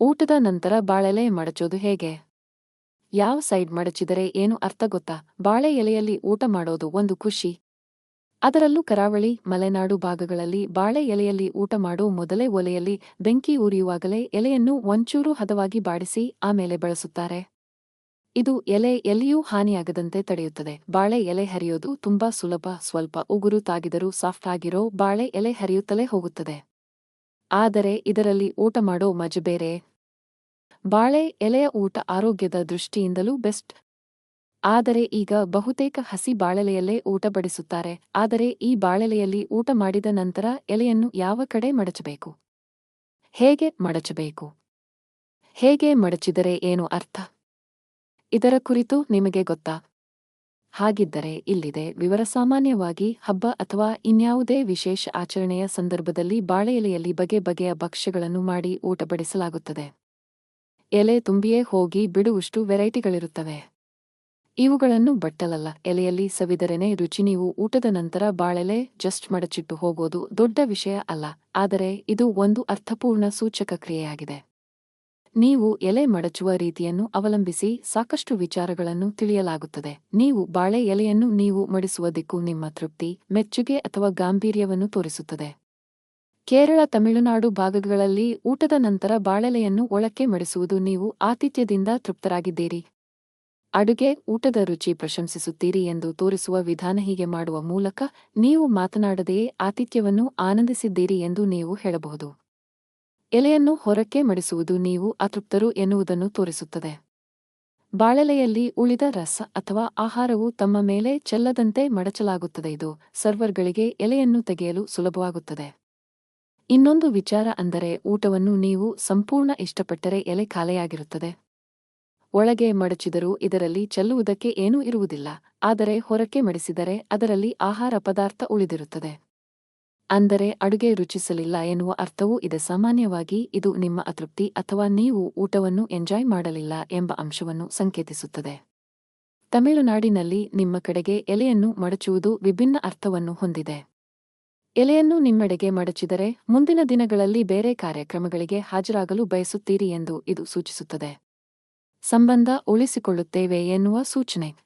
ಊಟದ ನಂತರ ಬಾಳೆಲೆ ಮಡಚೋದು ಹೇಗೆ? ಯಾವ ಸೈಡ್ ಮಡಚಿದರೆ ಏನು ಅರ್ಥ ಗೊತ್ತಾ? ಬಾಳೆ ಎಲೆಯಲ್ಲಿ ಊಟ ಮಾಡೋದು ಒಂದು ಖುಷಿ. ಅದರಲ್ಲೂ ಕರಾವಳಿ, ಮಲೆನಾಡು ಭಾಗಗಳಲ್ಲಿ ಬಾಳೆ ಎಲೆಯಲ್ಲಿ ಊಟ ಮಾಡೋ ಮೊದಲೇ ಒಲೆಯಲ್ಲಿ ಬೆಂಕಿ ಉರಿಯುವಾಗಲೇ ಎಲೆಯನ್ನು ಒಂಚೂರು ಹದವಾಗಿ ಬಾಡಿಸಿ ಆಮೇಲೆ ಬಳಸುತ್ತಾರೆ. ಇದು ಎಲೆ ಎಲ್ಲಿಯೂ ಹಾನಿಯಾಗದಂತೆ ತಡೆಯುತ್ತದೆ. ಬಾಳೆ ಎಲೆ ಹರಿಯೋದು ತುಂಬಾ ಸುಲಭ, ಸ್ವಲ್ಪ ಉಗುರು ತಾಗಿದರೂ ಸಾಫ್ಟ್ ಆಗಿರೋ ಬಾಳೆ ಎಲೆ ಹರಿಯುತ್ತಲೇ ಹೋಗುತ್ತದೆ. ಆದರೆ ಇದರಲ್ಲಿ ಊಟ ಮಾಡೋ ಮಜ ಬೇರೆ. ಬಾಳೆ ಎಲೆಯ ಊಟ ಆರೋಗ್ಯದ ದೃಷ್ಟಿಯಿಂದಲೂ ಬೆಸ್ಟ್. ಆದರೆ ಈಗ ಬಹುತೇಕ ಹಸಿ ಬಾಳೆಲೆಯಲ್ಲೇ ಊಟ ಬಡಿಸುತ್ತಾರೆ. ಆದರೆ ಈ ಬಾಳೆಲೆಯಲ್ಲಿ ಊಟ ಮಾಡಿದ ನಂತರ ಎಲೆಯನ್ನು ಯಾವ ಕಡೆ ಮಡಚಬೇಕು? ಹೇಗೆ ಮಡಚಬೇಕು? ಹೇಗೆ ಮಡಚಿದರೆ ಏನು ಅರ್ಥ? ಇದರ ಕುರಿತು ನಿಮಗೆ ಗೊತ್ತಾ? ಹಾಗಿದ್ದರೆ ಇಲ್ಲಿದೆ ವಿವರ ಸಾಮಾನ್ಯವಾಗಿ ಹಬ್ಬ ಅಥವಾ ಇನ್ಯಾವುದೇ ವಿಶೇಷ ಆಚರಣೆಯ ಸಂದರ್ಭದಲ್ಲಿ ಬಾಳೆ ಎಲೆಯಲ್ಲಿ ಬಗೆ ಬಗೆಯ ಭಕ್ಷ್ಯಗಳನ್ನು ಮಾಡಿ ಊಟ ಬಡಿಸಲಾಗುತ್ತದೆ. ಎಲೆ ತುಂಬಿಯೇ ಹೋಗಿ ಬಿಡುವಷ್ಟು ವೆರೈಟಿಗಳಿರುತ್ತವೆ. ಇವುಗಳನ್ನು ಬಟ್ಟಲಲ್ಲ, ಎಲೆಯಲ್ಲಿ ಸವಿದರೆನೆ ರುಚಿ ನೀವು ಊಟದ ನಂತರ ಬಾಳೆಲೆ ಜಸ್ಟ್ ಮಡಚಿಟ್ಟು ಹೋಗೋದು ದೊಡ್ಡ ವಿಷಯ ಅಲ್ಲ, ಆದರೆ ಇದು ಒಂದು ಅರ್ಥಪೂರ್ಣ ಸೂಚಕ ಕ್ರಿಯೆಯಾಗಿದೆ. ನೀವು ಎಲೆ ಮಡಚುವ ರೀತಿಯನ್ನು ಅವಲಂಬಿಸಿ ಸಾಕಷ್ಟು ವಿಚಾರಗಳನ್ನು ತಿಳಿಯಲಾಗುತ್ತದೆ. ನೀವು ಬಾಳೆ ಎಲೆಯನ್ನು ನೀವು ಮಡಿಸುವ ದಿಕ್ಕು ನಿಮ್ಮ ತೃಪ್ತಿ, ಮೆಚ್ಚುಗೆ ಅಥವಾ ಗಾಂಭೀರ್ಯವನ್ನು ತೋರಿಸುತ್ತದೆ. ಕೇರಳ ತಮಿಳುನಾಡು ಭಾಗಗಳಲ್ಲಿ ಊಟದ ನಂತರ ಬಾಳೆಲೆಯನ್ನು ಒಳಕ್ಕೆ ಮಡಿಸುವುದು ನೀವು ಆತಿಥ್ಯದಿಂದ ತೃಪ್ತರಾಗಿದ್ದೀರಿ. ಅಡುಗೆ ಊಟದ ರುಚಿ ಪ್ರಶಂಸಿಸುತ್ತೀರಿ ಎಂದು ತೋರಿಸುವ ವಿಧಾನ ಹೀಗೆ ಮಾಡುವ ಮೂಲಕ ನೀವು ಮಾತನಾಡದೆಯೇ ಆತಿಥ್ಯವನ್ನು ಆನಂದಿಸಿದ್ದೀರಿ ಎಂದು ನೀವು ಹೇಳಬಹುದು. ಎಲೆಯನ್ನು ಹೊರಕ್ಕೆ ಮಡಿಸುವುದು ನೀವು ಅತೃಪ್ತರು ಎನ್ನುವುದನ್ನು ತೋರಿಸುತ್ತದೆ. ಬಾಳೆಲೆಯಲ್ಲಿ ಉಳಿದ ರಸ ಅಥವಾ ಆಹಾರವು ತಮ್ಮ ಮೇಲೆ ಚೆಲ್ಲದಂತೆ ಮಡಚಲಾಗುತ್ತದೆ. ಇದು ಸರ್ವರ್ಗಳಿಗೆ ಎಲೆಯನ್ನು ತೆಗೆಯಲು ಸುಲಭವಾಗುತ್ತದೆ. ಇನ್ನೊಂದು ವಿಚಾರ ಅಂದರೆ ಊಟವನ್ನು ನೀವು ಸಂಪೂರ್ಣ ಇಷ್ಟಪಟ್ಟರೆ ಎಲೆ ಖಾಲೆಯಾಗಿರುತ್ತದೆ. ಒಳಗೆ ಮಡಚಿದರೂ ಇದರಲ್ಲಿ ಚೆಲ್ಲುವುದಕ್ಕೆ ಏನೂ ಇರುವುದಿಲ್ಲ, ಆದರೆ ಹೊರಕ್ಕೆ ಮಡಿಸಿದರೆ ಅದರಲ್ಲಿ ಆಹಾರ ಪದಾರ್ಥ ಉಳಿದಿರುತ್ತದೆ. ಅಂದರೆ ಅಡುಗೆ ರುಚಿಸಲಿಲ್ಲ ಎನ್ನುವ ಅರ್ಥವೂ ಇದೆ. ಸಾಮಾನ್ಯವಾಗಿ ಇದು ನಿಮ್ಮ ಅತೃಪ್ತಿ ಅಥವಾ ನೀವು ಊಟವನ್ನು ಎಂಜಾಯ್ ಮಾಡಲಿಲ್ಲ ಎಂಬ ಅಂಶವನ್ನು ಸಂಕೇತಿಸುತ್ತದೆ. ತಮಿಳುನಾಡಿನಲ್ಲಿ ನಿಮ್ಮ ಕಡೆಗೆ ಎಲೆಯನ್ನು ಮಡಚುವುದು ವಿಭಿನ್ನ ಅರ್ಥವನ್ನು ಹೊಂದಿದೆ. ಎಲೆಯನ್ನು ನಿಮ್ಮೆಡೆಗೆ ಮಡಚಿದರೆ ಮುಂದಿನ ದಿನಗಳಲ್ಲಿ ಬೇರೆ ಕಾರ್ಯಕ್ರಮಗಳಿಗೆ ಹಾಜರಾಗಲು ಬಯಸುತ್ತೀರಿ ಎಂದು ಇದು ಸೂಚಿಸುತ್ತದೆ. ಸಂಬಂಧ ಉಳಿಸಿಕೊಳ್ಳುತ್ತೇವೆ ಎನ್ನುವ ಸೂಚನೆ.